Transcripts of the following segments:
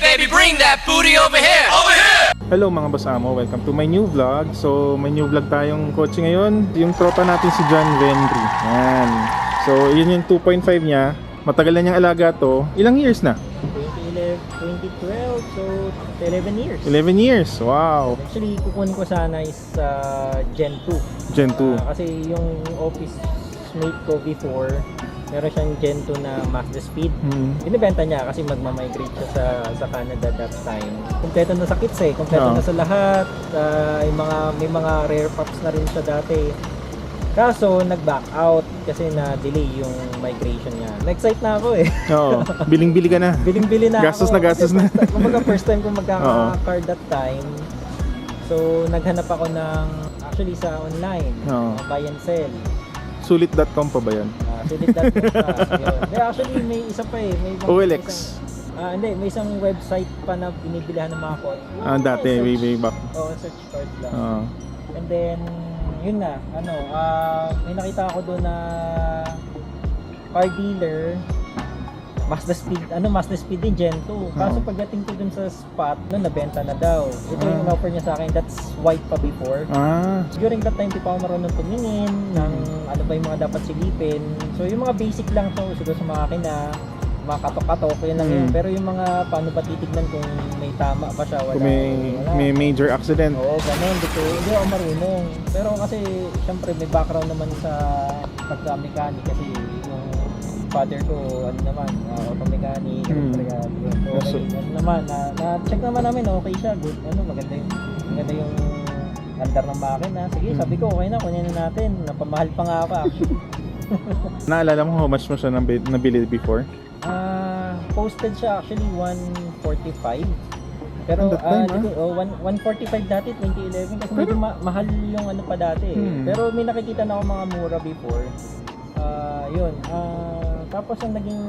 here, baby. Bring that booty over here. Over here. Hello mga boss amo, welcome to my new vlog. So may new vlog tayong kotse ngayon. Yung tropa natin si John Venry. Yan. So yun yung 2.5 niya. Matagal na niyang alaga to. Ilang years na? 2011, 2012, so 11 years. 11 years. Wow. Actually, kukunin ko sana is uh, Gen 2. Gen 2. Ah, kasi yung office mate ko before, meron siyang Gen 2 na Mazda Speed. Hmm. Binibenta niya kasi magmamigrate siya sa sa Canada that time. Kompleto na sa kits eh, kompleto Oo. na sa lahat. Ah, yung mga may mga rare pups na rin siya dati. Kaso nag-back out kasi na-delay yung migration niya. Na-excite na ako eh. Oo. Biling-bili ka na. Biling-bili na Gastos ako. na gastos na. Kumbaga first time ko Oo. magkaka-card that time. So naghanap ako ng actually sa online, Oo. uh, buy and sell. Sulit.com pa ba yan? Uh, sulit.com pa. yun. Actually may isa pa eh. May mga- OLX. isang- Ah, hindi, may isang website pa na binibilihan ng mga code. Ah, dati, way, way back. Oo, search card lang. Oo. And then, yun nga, ano, ah, may nakita ako doon na car dealer, Mazda Speed, ano, Mazda Speed din Gen 2. Kaso pagdating ko dun sa spot, no, nabenta na daw. Ito yung Ah. offer niya sa akin, that's white pa before. Ah. During that time, di pa ako marunong tumingin ng ano ba yung mga dapat silipin. So, yung mga basic lang to, siguro sa makina, mga katok-katok, yun lang yun. Mm. Pero yung mga paano ba titignan kung may tama ba siya, wala. Kung may, wala. may major accident. Oo, ganun. Hindi, ko, hindi ako marunong. Pero kasi, syempre, may background naman sa pagka-mechanic kasi father ko, ano naman, uh, auto mechanic, Hmm. mm. So, Yes, okay, ano naman, na, na-check naman namin, okay siya, good, ano, maganda yung, maganda yung andar ng makina. Sige, Hmm. sabi ko, okay na, kunin na natin. Napamahal pa nga ako. Naalala mo how much mo siya nabi- nabili before? Ah, posted siya actually 145. Pero ah, time, di ko, oh, one- 145 dati 2011 kasi medyo ma- mahal yung ano pa dati. eh. Hmm. Pero may nakikita na ako mga mura before. Ah, yun. Ah, tapos ang naging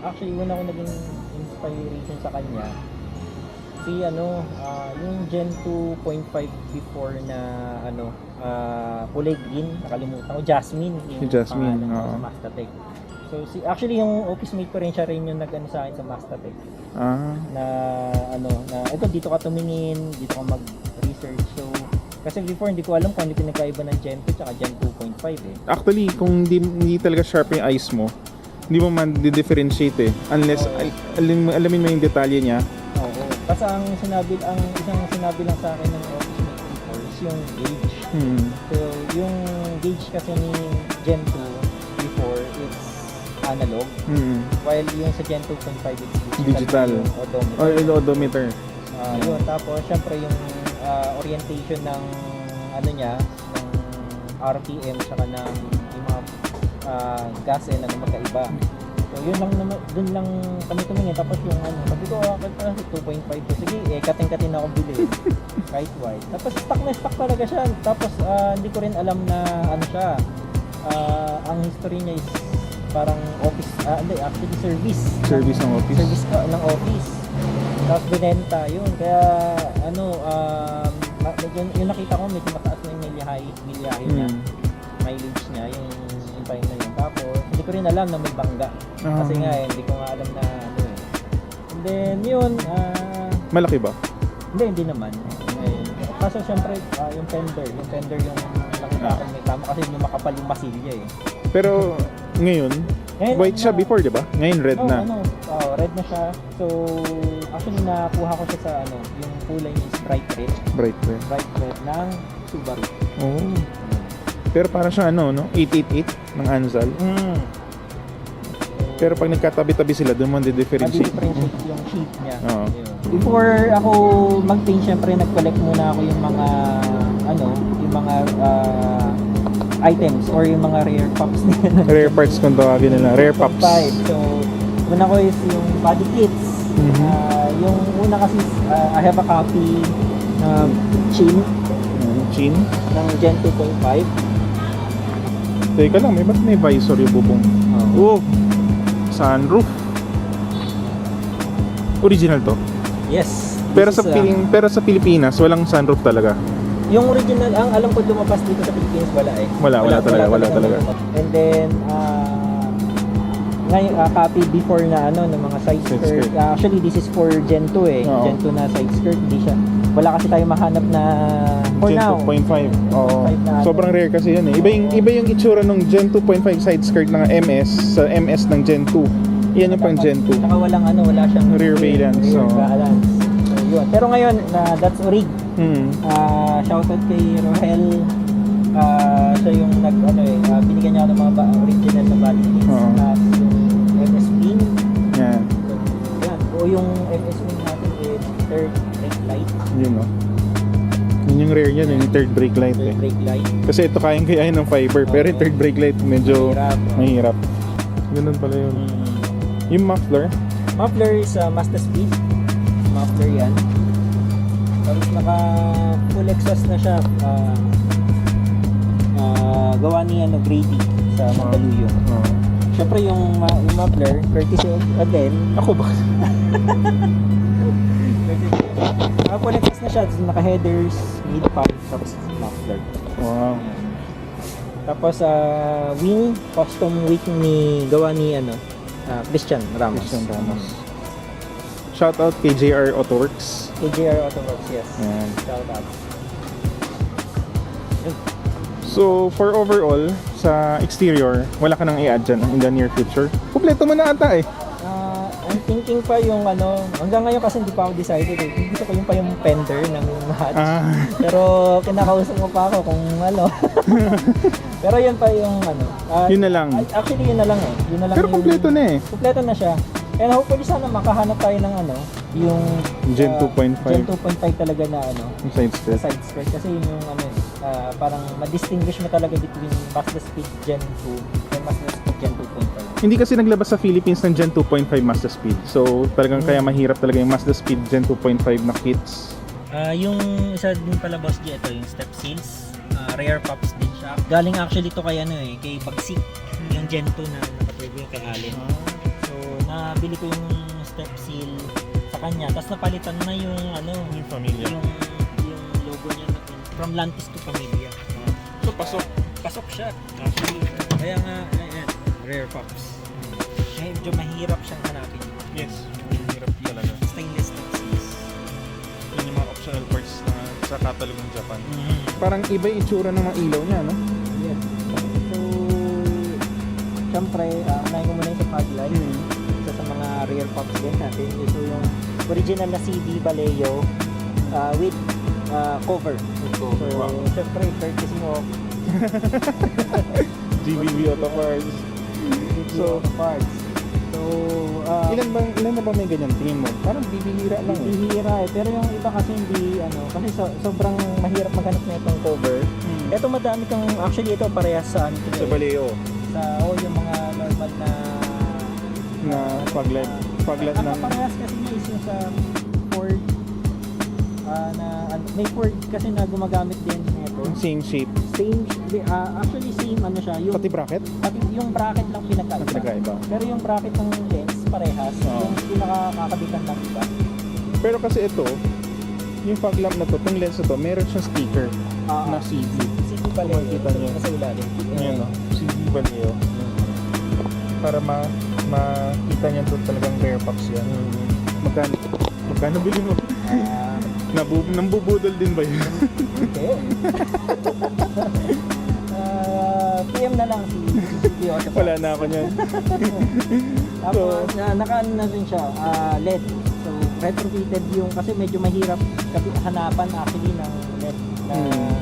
actually una ko naging inspiration sa kanya si ano ah, yung Gen 2.5 before na ano ah, kulay green nakalimutan ko Jasmine yung Si Jasmine, oo. sa Mastatec. So si actually yung office mate ko rin siya rin yung nag-ano sa akin sa Mastatec Ah. na ano na ito dito ka tumingin, dito ka mag-research. So kasi before hindi ko alam kung ano pinagkaiba ng Gen 2 at Gen 2.5 eh. Actually, kung hindi, hindi talaga sharp yung eyes mo, hindi mo man differentiate eh. Unless, Oo. al- alam, alamin mo yung detalye niya. Oo. Kasi ang sinabi ang isang sinabi lang sa akin ng office mate ko before is yung gauge. Hmm. So yung gauge kasi ni Gen 2 before it's analog Hmm. while yung sa Gen 2.5 it's digital, Digital. odometer. Or yung odometer. Ah, yun. Tapos, syempre, yung ah, orientation ng ano niya, ng RPM, saka ng yung mga ah, gas and ano magkaiba. So, yun lang naman, dun lang kami tumingin. Tapos yung ano, sabi ko, ah, ah, 2.5 to. Sige, eh, kating-kating ako bili. Kahit white. Tapos, stock na stock talaga siya. Tapos, ah, hindi ko rin alam na ano siya. Ah, ang history niya is parang office, ah, hindi, actually service. Service ng office. Service ka ng office. Tapos binenta yun. Kaya ano, um, medyo, yung nakita ko medyo mataas na yung milyahay, milyahay niya. Hmm. Mileage niya, yung, yung time na yun. Tapos, hindi ko rin alam na may bangga. Ah. Kasi nga, eh, hindi ko nga alam na ano eh. And then, yun, ah, Malaki ba? hindi, hindi naman. Ayun. Kaso syempre, ah, yung fender, yung fender yung nakita ko may tama kasi yung makapal yung masilya eh. Pero ngayon, Ngayon, white siya na- before, di ba? Ngayon red oh, na. Ano, oh, red na siya. So, actually nakuha ko siya sa ano, yung kulay niya is bright red. Bright red. Bright red ng Subaru. Oh. Pero parang siya ano, no? 888 ng Anzal. Mm. Pero pag nagkatabi-tabi sila, doon mo differentiate. differentiate yung shape niya. Oo. Before ako mag-paint, syempre nag-collect muna ako yung mga ano, yung mga ah, items or yung mga rare pups nila. Rare parts kung tawagin nila. Rare pops. Five. So, una ko is yung body kits. Mhm. Ah, yung una kasi, ah, I have a copy ng chin Mm, Chin. ng Gen 2.5. Teka lang, may ba't may visor yung bubong? Oh! Sunroof. Original to. Yes. Pero sa Piling, pero sa Pilipinas, walang sunroof talaga. yung original, ang alam ko lumabas dito sa Pilipinas, wala eh. Wala, wala talaga, wala talaga. And then, ah, ngayon ah, copy before na ano ng mga side Side skirt. skirt. Ah, actually this is for Gen 2 eh. Oo. Gen 2 na side skirt, hindi siya. Wala kasi tayo mahanap na for Gen now. 2.5. Oo. 2.5 na ano. Sobrang rare kasi yun eh. Iba yung, iba yung itsura ng Gen 2.5 side skirt ng MS sa MS ng Gen 2. Yan yung pang Gen 2. Saka walang ano, wala siyang Rear valance, rear oo. valance. So, yun. Pero ngayon, na that's rig. Hmm. Ah, shoutout kay Rohel. Ah, siya yung nag ano eh, ah, binigyan niya ako ng mga ba- original na body kits. Oo. Tapos yung MS Wing. Yan. Yan. O yung MS Wing natin is third brake light. Yun no. Yun yung rare yan, yung third brake light eh. Third brake light. Kasi ito kayang kayahin ng fiber, pero yung third brake light medyo Mahirap. mahirap. Ganun pala yun. Mm. Yung muffler, Muffler is uh, Master Speed. Muffler yan. Tapos naka full exhaust na siya. Ah, ah, gawa ni ano, Grady sa Mandaluyong. oh. Siyempre yung, ma- yung muffler, courtesy of again, ako ba? naka full exhaust na siya. Tapos naka-headers, mid-pump, tapos muffler. Wow. Tapos uh, wing, custom wing ni gawa ni ano, ah, Christian Ramos. Christian Ramos. Shout out kay JR Autoworks. KJR Autoworks, yes. Yan. Shout out. So, for overall, sa exterior, wala ka nang i-add dyan in the near future. Kompleto mo na ata eh. Ah, I'm thinking pa yung ano, hanggang ngayon kasi hindi pa ako decided eh. Gusto ko yung pa yung fender ng hatch. Ah, Pero kinakausap mo pa ako kung ano. Pero yun pa yung ano. ah, yun na lang. actually yun na lang eh. Yun na lang Pero yung- kompleto na eh. Kompleto na siya. And hopefully sana makahanap tayo ng ano, yung Gen ah, 2.5. Gen 2.5 talaga na ano, Yung side skirt. side skirt kasi yun yung ano, ah, parang ma-distinguish mo talaga between Mazda Speed Gen 2 and Mazda Speed Gen 2.5. Hindi kasi naglabas sa Philippines ng Gen 2.5 Mazda Speed. So, talagang kaya mahirap talaga yung Mazda Speed Gen 2.5 na kits. Ah, yung isa din pala boss G, ito yung step seals. Ah, rare pops din siya. Galing actually to kay ano eh, kay Bagsik. Yung Gen 2 na nakapwede yung kay Allen. So, nabili ko yung step seal sa kanya. Tapos napalitan na yung ano, Yung familia. yung from Lantis to Familia. So, pasok. Pasok siya. Actually, kaya nga, ayan, rare pops. Medyo mahirap siyang hanapin. Yes. Mahirap talaga. Stainless seals. Yun yung mga optional parts na sa catalog ng Japan. Mm-hmm. Parang iba yung itsura ng mga ilaw niya, no? Yes. So, syempre, uh, unahin ko muna yung sa fog light. Isa sa mga rear pops din natin. So, yung original na CD Vallejo uh, with uh, cover. So, syempre, courtesy mo GBB Auto Parts. so, parts. So, uh, Ilan ba, ilan na ba may ganyan tingin mo? Parang bibihira lang eh. bihira eh. Pero yung iba kasi hindi, ano, kasi so, sobrang mahirap maghanap na itong cover. Hmm. Ito madami kang, actually ito parehas sa ano. Sa. Baleo Sa, oh, yung mga normal na na. Foglight Ang ng... parehas kasi niya is yung sa Ford ah, na ano, may Ford kasi na gumagamit din nito. Same shape. Same ah, actually same ano siya, yung Pati bracket? pati yung bracket lang Ang pinagkaiba. pinagkaiba. Pero yung bracket ng lens parehas, Oo. yung pinakakakabitan lang iba. Pero kasi ito, yung fog lamp na to, itong lens na to, meron siyang sticker Ah, na CD. City Vallejo, makikita niyo. sa ilalim. Yan no? CD Baleo. Para ma makita niya to talagang rare pops yan. Magkano? Magkano bili mo? Nabu nambubudol din ba yun? hindi. Ah, PM na lang si Otto Wala na ako niyan. Tapos, uh, naka-ano na rin siya, ah, LED. So, retrofitted yung, kasi medyo mahirap hanapan actually ng LED na Hmm.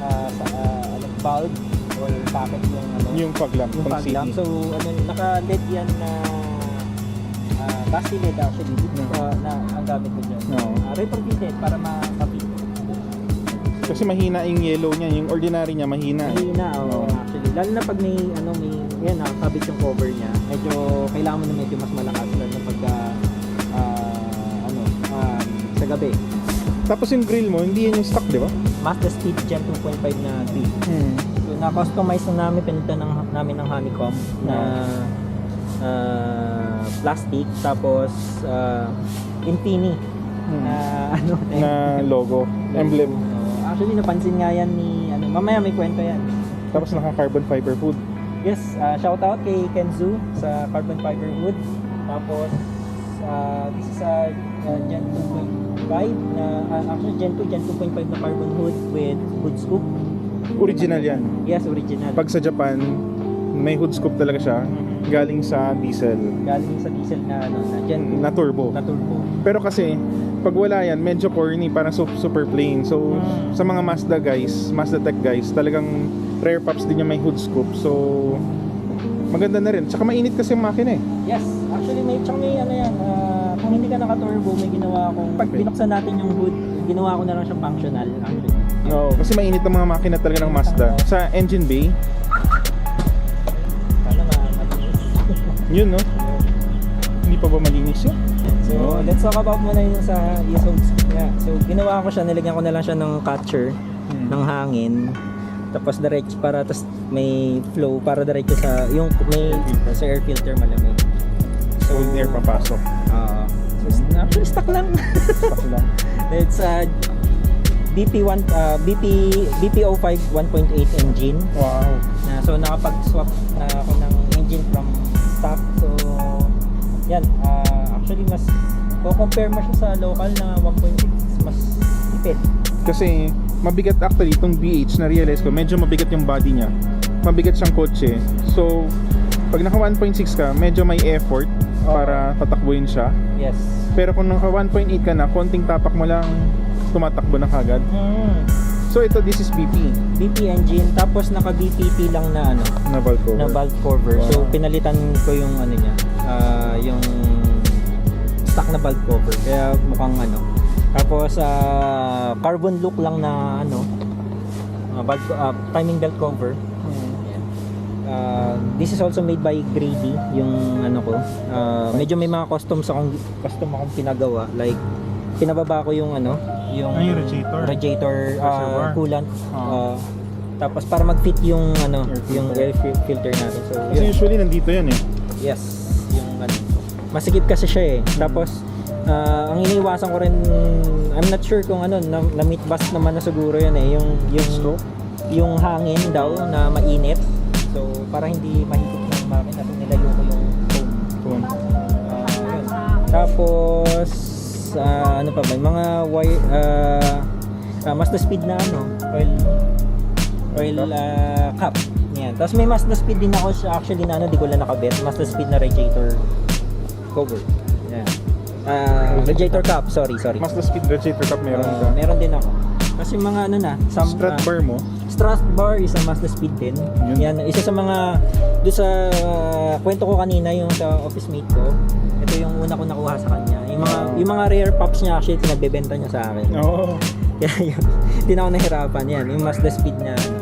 ah, sa ah, ano, bulb or packet yung ano, Yung fog lamp, yung pang fog CD. lamp. So, ano, naka-LED yan na uh, basti LED actually, sa- na ang gamit ko dyan. Oo. Ah, retrofitted para makapit. Kasi mahina yung yellow niya, yung ordinary niya mahina. eh. Mahina, oh, Oo. actually. Lalo na pag may, ano, may, yan, nakakabit yung cover niya. Medyo, kailangan mo na medyo mas malakas lalo na pagka, ah, ano, um, sa gabi. Tapos yung grill mo, hindi yan yung stock, di ba? Mazda Speed Gen 2.5 na grill. Hmm. So, na-customize na namin, pinunta ng, namin ng honeycomb na ah, plastic. Tapos, uh, Infini na, ano, Na logo, emblem. Oh, actually, napansin nga yan ni, ano, mamaya may kwento yan. Tapos naka carbon fiber food. Yes, uh, shout out kay Kenzu sa carbon fiber wood. Tapos uh, this is a uh, Gen 2.5 na uh, actually Gen 2 Gen 2.5 na carbon hood with hood scoop. Original yan. Yes, original. Pag sa Japan, may hood scoop talaga siya. Mhm. Galing sa diesel. galing sa diesel na ano na Gen 2 Na turbo. na turbo. Pero kasi, pag wala yan, medyo corny, parang su- super plain. So, Mm. sa mga Mazda guys, Mazda Tech guys, talagang rare pops din yung may hood scoop. So, maganda na rin. Tsaka mainit kasi yung makina eh. Yes, actually may tsaka may ano yan, ah, kung hindi ka naka-turbo, may ginawa akong pag Okay. binuksan natin yung hood, ginawa ko na lang siyang functional actually. Oo, kasi mainit ang mga makina talaga ng Mazda. Sa engine bay, yun no? Hindi pa ba malinis yun? So, let's talk about muna yung sa yung so, yeah. so ginawa ko siya, nilagyan ko na lang siya ng catcher Hmm. ng hangin. Tapos diretso para tas may flow para diretso sa yung may sa air filter malamig. Cold air papasok. Ah, so, actually stuck lang. Stock lang. It's a BP1 uh, BP BP05 1.8 engine. Wow. Na so nakapag-swap na ako ng engine from. So yan, ah, actually mas kung compare mo siya sa local na 1.6 mas tipid. Kasi mabigat actually itong BH na realize ko, medyo mabigat yung body niya. Mabigat siyang kotse. So, pag naka 1.6 ka, medyo may effort para patakbuhin siya. Yes. Pero kung naka 1.8 ka na, konting tapak mo lang tumatakbo na kagad. Hmm. So ito, this is BP BP engine tapos naka BPP lang na ano na valve cover. na valve cover. So Wow. pinalitan ko yung ano niya, ah, yung stock na valve cover. Kaya mukhang ano. Tapos ah, carbon look lang na ano, ah, valve, ah, timing belt cover. Ah, this is also made by Grady, yung ano ko. Ah, medyo may mga customs akong custom akong pinagawa like pinababa ko yung ano, yung yung radiator. radiator, Reservoir. coolant. Ah. Ah, tapos para mag-fit yung ano, Air yung air fi- filter natin. So, Kasi yun. usually nandito yan eh. yes, yung ano. Masikip kasi siya eh. Tapos ah, ang iniiwasan ko rin I'm not sure kung ano na, na meat bust naman na siguro yun eh yung yung Stroke? yung hangin daw na mainit. So para hindi mahigop ng makina so nilayo ko yung foam. Ah, yun. Tapos ah, ano pa ba? Mga wire ah ah, Mazda speed na ano, oil oil ah, cap. Yan. Tapos may Mazda speed din ako siya actually na ano, di ko lang nakabit. Mazda speed na radiator cover. Yan. Ah, radiator cap, sorry, sorry. Mas the speed radiator cup meron Ah, ka. meron din ako. Kasi mga ano na, some, Strat bar mo. Strat bar is a Mazda Speed din. Yun. Yan, isa sa mga do sa uh, kwento ko kanina yung sa office mate ko. Ito yung una ko nakuha sa kanya. Yung mga Oh. yung mga rare pops niya actually pinagbebenta niya sa akin. Oo. Kaya yun, hindi na ako nahirapan yan. Yung Mazda Speed na ano,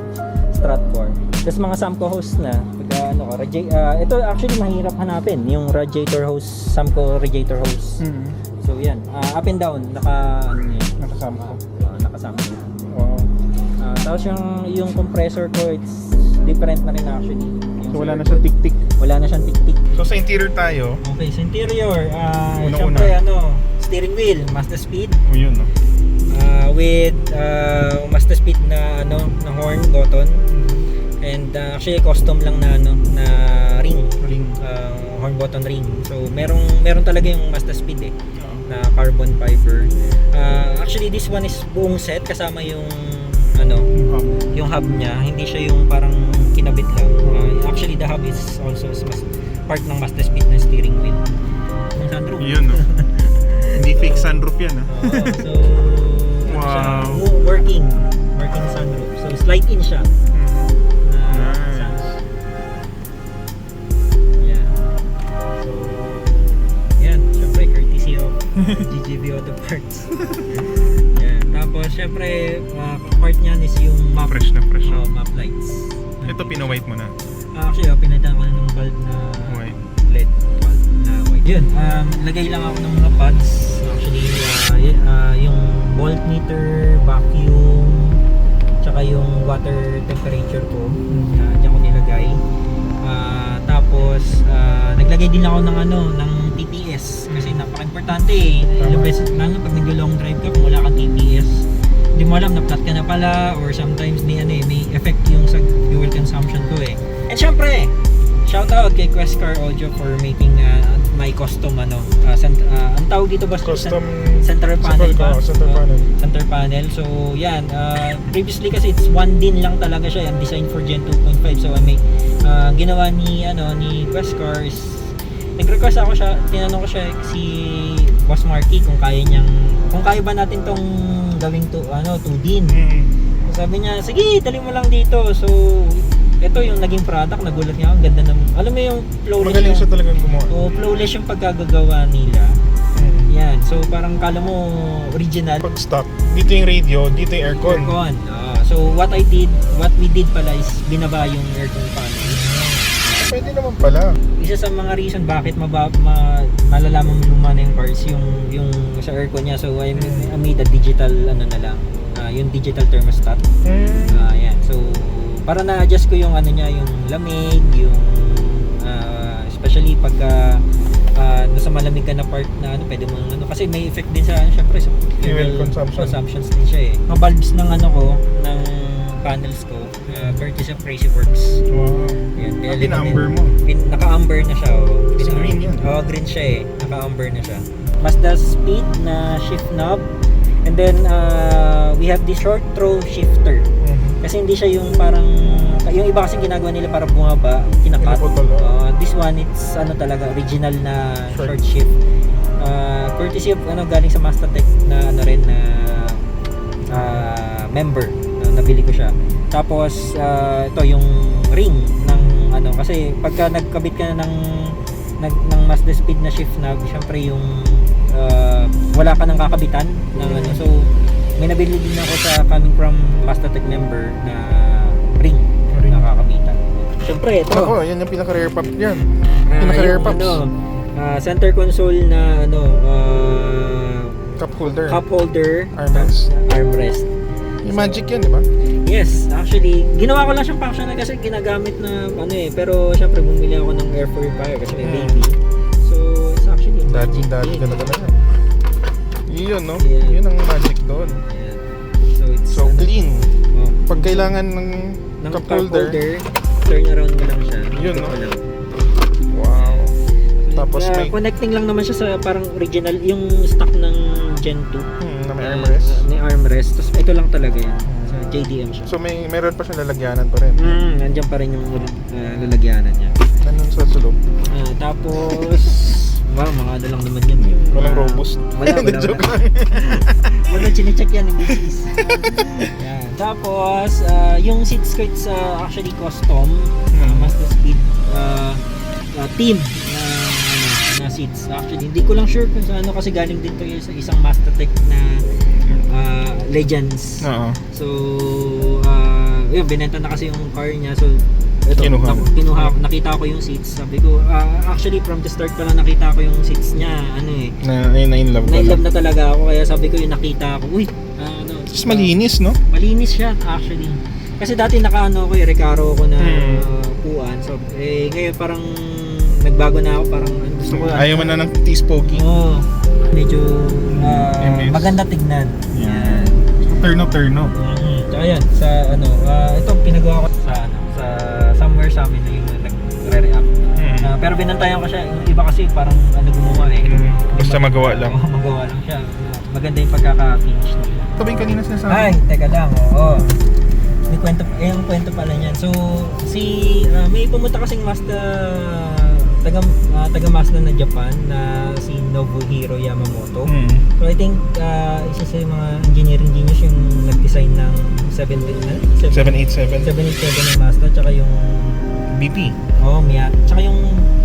Strat bar. Tapos mga Samco hose na, pagka ano ka, radia- ah, ito actually mahirap hanapin, yung radiator hose, Samco radiator hose. Hmm. So yan, ah, up and down, naka, ano niya, Nakasama ko. ah, nakasama niya. Wow. Ah, tapos yung yung compressor ko it's different na rin actually. Yung So wala na siyang tik-tik. Wala na siyang tik-tik. So sa interior tayo, Okay, sa interior, ah Unang-una. syempre ano, steering wheel, master speed oh yun no. ah, with uh, master speed na ano, na horn button. And ah, actually custom lang na ano, na ring, Ring. ah, horn button ring. So merong meron talaga yung master speed eh na carbon fiber. Ah, actually this one is buong set kasama yung ano, yung hub niya, hindi siya yung parang kinabit lang. Uh, actually, the hub is also mas, part ng master speed ng steering wheel. Yung sunroof. Yun no. Hindi fake sunroof yan ah. Oo, so, ano siya, Wow. mo- working. Working sunroof. So, slide in siya. Na. Yeah. So, GGB Auto Parts. yan. Tapos, siyempre, uh, part niyan is yung map, Fresh na fresh na. oh, map lights. Ito pinawhite mo na. Ah, actually, oh, pinalitan ko na ng bulb na White. LED bulb na white. Yun, um, lagay lang ako ng mga pads. Actually, ah, y- ah, yung voltmeter, vacuum, tsaka yung water temperature ko. Uh, diyan ko nilagay. Ah, tapos, ah, naglagay din ako ng ano, ng TPS. Kasi napaka-importante eh. Lalo pag nag-long drive ka, kung wala kang TPS, hindi mo alam, na-flat ka na pala or sometimes may, ano, eh, may effect yung sa fuel consumption ko eh. And syempre, shout out kay Quest Car Audio for making uh, my custom ano, uh, cent- uh, ang tawag dito ba? Custom center panel ba? oh, center Oh, panel. center panel. So, yan. Uh, previously kasi it's one din lang talaga siya. Yan, design for Gen 2.5. So, may uh, ginawa ni, ano, ni Quest Cars. Nag-request ako siya, tinanong ko siya si Boss Marky kung kaya niyang, kung kaya ba natin tong gawing to, ano, 2D. Mm. So, sabi niya, sige, dali mo lang dito. So, ito yung naging product, nagulat niya ako. Ang ganda ng, alam mo yung flawless Magaling siya talagang gumawa. o flawless yung pagkagagawa nila. Mm. Yan. So parang kala mo original Pag stop, dito yung radio, dito yung aircon. aircon. Ah, so what I did, what we did pala is binaba yung aircon panel. Pwede naman pala. Isa sa mga reason bakit maba, ma, malalaman mo luma na yung parts yung yung sa aircon niya. So I, I made a digital ano na lang, ah, yung digital thermostat. Mm. Ah, yan. So para na-adjust ko yung ano niya, yung lamig, yung ah, especially pagka ah, nasa malamig ka na part na ano, pwede mo ano kasi may effect din sa ano, syempre sa Fuel consumption. consumptions din siya eh. Mga bulbs ng ano ko, ng panels ko, uh, courtesy of Crazy Works. Wow. Yan, Ah, din. mo. Pin, naka-amber na siya. Oh. Kasi Pina- green yan. Oo, green siya eh. Naka-amber na siya. Mazda speed na shift knob. And then, uh, we have the short throw shifter. Mhm. Kasi hindi siya yung parang yung iba kasi ginagawa nila para bumaba, kinakat. Oh. Uh, this one it's ano talaga original na Short. short, shift. Uh, courtesy of ano galing sa Mastatech na ano rin na uh, member na nabili ko siya. Tapos uh, ito yung ring ng ano kasi pagka nagkabit ka na ng nag, ng Mazda speed na shift knob, syempre yung uh, wala ka nang kakabitan ng ano. So may nabili din ako sa coming from Mastatech member na ring, Ring. na kakabitan. Syempre ito. Ako, yan yung pinaka-rare pop yan. ah, Pinaka-rare yung pops. ano, ah, center console na ano ah, Cup holder. cup holder Armrest. armrest. Yung magic yan, di ba? Yes, actually, ginawa ko lang siyang functional kasi ginagamit na ano eh. Pero syempre bumili ako ng air purifier kasi may baby. So, it's actually Daddy, magic ka na talaga. Yun, no? Yeah. Yun ang magic doon. Ayan. So, it's So, ano, clean. oh, Pag kailangan ng, ng cup holder, turn around mo lang siya. Yun, no? lang. wow. Tapos Ah, may- connecting lang naman siya sa parang original yung stock ng Gen 2. Hmm, na may Ah, armrest. ah, may armrest. Tapos ito lang talaga yan. Sa JDM siya. So, may meron pa siyang lalagyanan pa rin. Mm, nandiyan pa rin yung uh, lalagyanan niya. Nandun sa sulog. Ah, tapos, wow, mga ano lang naman yan. Yung, Walang robust. Wala, wala, joke wala. Wala, chinecheck yan yung business. yan. Tapos, ah, yung seat skirts sa actually custom, uh, Hmm. Mazda Speed uh, uh, team na, na seats. Actually, hindi ko lang sure kung sa ano kasi galing din to sa isang Mastertech na ah, Legends. Oo. So, uh, yun, binenta na kasi yung car niya. So, ito, Kinuha na- kinuha, nakita ko yung seats. Sabi ko, ah, actually from the start pa lang nakita ko yung seats niya. Ano eh, Na, na, na in love ka na-love na. na talaga ako. Kaya sabi ko yung nakita ko, uy, ah, ano. Tapos malinis, no? Malinis siya actually. Kasi dati nakaano ko eh, Recaro ko na Hmm. uh, puan. So, eh, ngayon parang nagbago na ako. Parang ano, gusto ko. Ayaw mo na ng T-Spoky. Oo. medyo ah, MS. maganda tignan. Yan. Turn up, turn up. Mm, tsaka yan, sa ano, ah, ito pinagawa ko sa ano, sa somewhere sa amin na yung nagre-react. Hmm. Ah, pero binantayan ko siya, yung iba kasi parang ano gumawa eh. Hmm, basta magawa lang. Oo, magawa lang siya. Maganda yung pagkaka-finish nila. Ito ba yung kanina sinasabi? Ay, teka lang, oo. May kwento, eh, yung kwento pala niyan. So, si, ah, may pumunta kasing Mazda, taga, ah, taga Mazda na Japan na si Nobuhiro Yamamoto. Hmm. So I think uh, isa sa mga engineering genius yung nag-design ng 7 787. 787 ng Mazda tsaka yung BP. oh Miata tsaka yung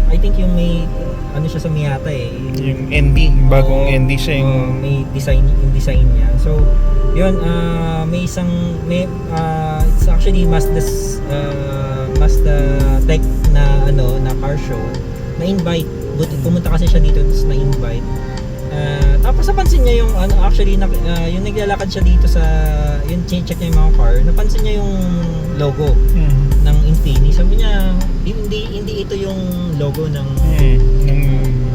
I think yung may ano siya sa Miata eh Yung ND. Yung bagong Oo, ND siya yung... oo, may design yung design niya so yun ah, may isang may ah, it's actually Mazda's uh, Mazda Tech na ano na car show na invite buti pumunta kasi siya dito tapos na invite Ah, tapos napansin niya yung ano actually na, ah, yung naglalakad siya dito sa yung check niya yung mga car napansin niya yung logo Hmm. ng Infiniti sabi niya hindi hindi ito yung logo ng Hmm. Yung...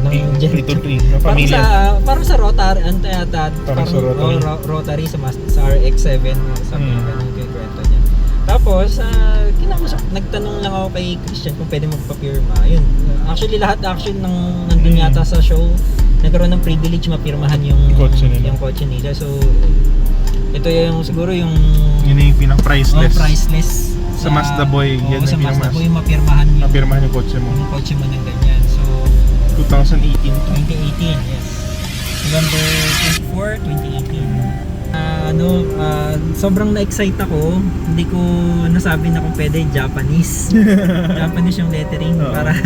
ng Yung Gen 3 to 3. Na parang sa parang sa Rotary ano yata Parang sa Rotary. oh, ro- Rotary sa, mas- sa RX7 no, sabi niya Tapos, ah, kinausap, nagtanong lang ako kay Christian kung pwede magpapirma. Yun. Actually, lahat action ng nandun Mm. yata sa show, nagkaroon ng privilege mapirmahan yung Kotse nila. Yung kotse nila. So, ito yung siguro yung Yun yung pinang oh, priceless. priceless. Sa Mazda Boy, Oo, yan sa Mazda Boy, mapirmahan yung, Napirmahan yung kotse mo. yung kotse mo ng ganyan. So, 2018. 2018, yes. November 24, 2018. Ah, ano, ah, sobrang na-excite ako. Hindi ko nasabi na kung pwede Japanese. Japanese yung lettering Oo. para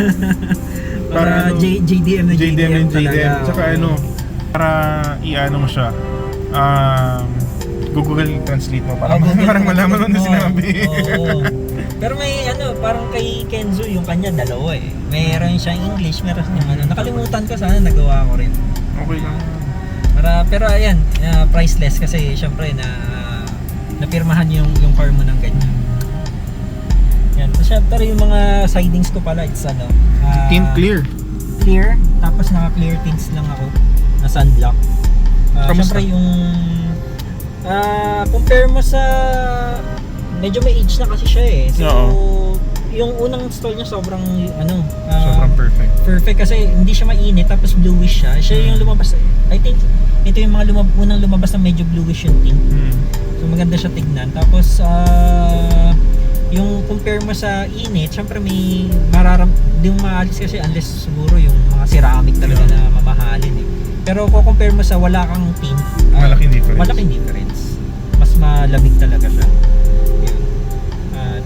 para, Para ano, J- JDM na JDM, JDM JDM. talaga. Tsaka Oo. ano, para i-ano mo siya, um, Google Translate mo. Parang, Oh, Google parang malaman mo na Translate sinabi. Oo. Pero may ano, parang kay Kenzo yung kanya dalawa eh. Meron siyang English, meron siyang ano. Nakalimutan ko sana nagawa ko rin. okay lang. Para pero ayan, ah, priceless kasi syempre na napirmahan yung yung car mo ng ganyan. Yan. So, syempre yung mga sidings ko pala it's ano, ah, Tint clear. clear, tapos naka clear tints lang ako na sunblock. Kamusta? syempre yung ah compare mo sa medyo may age na kasi siya eh. So Oo. Yung unang install niya sobrang ano ah, Sobrang perfect. perfect kasi hindi siya mainit tapos bluish siya. Siya yung lumabas. I think ito yung mga lumab unang lumabas na medyo bluish yung tint. Hmm. So maganda siya tignan. Tapos ah yung compare mo sa init, syempre may mararam di mo maalis kasi unless siguro yung mga ceramic talaga Yeah. na mamahalin eh. Pero kung compare mo sa wala kang tint, ah, Malaking difference. Malaking difference. Mas malamig talaga siya.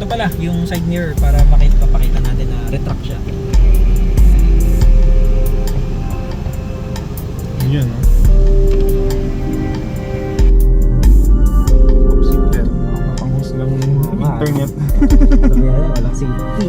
Ito pala, yung side mirror para makita papakita natin na retract siya. Yun, no? Nga. internet. Walang safety.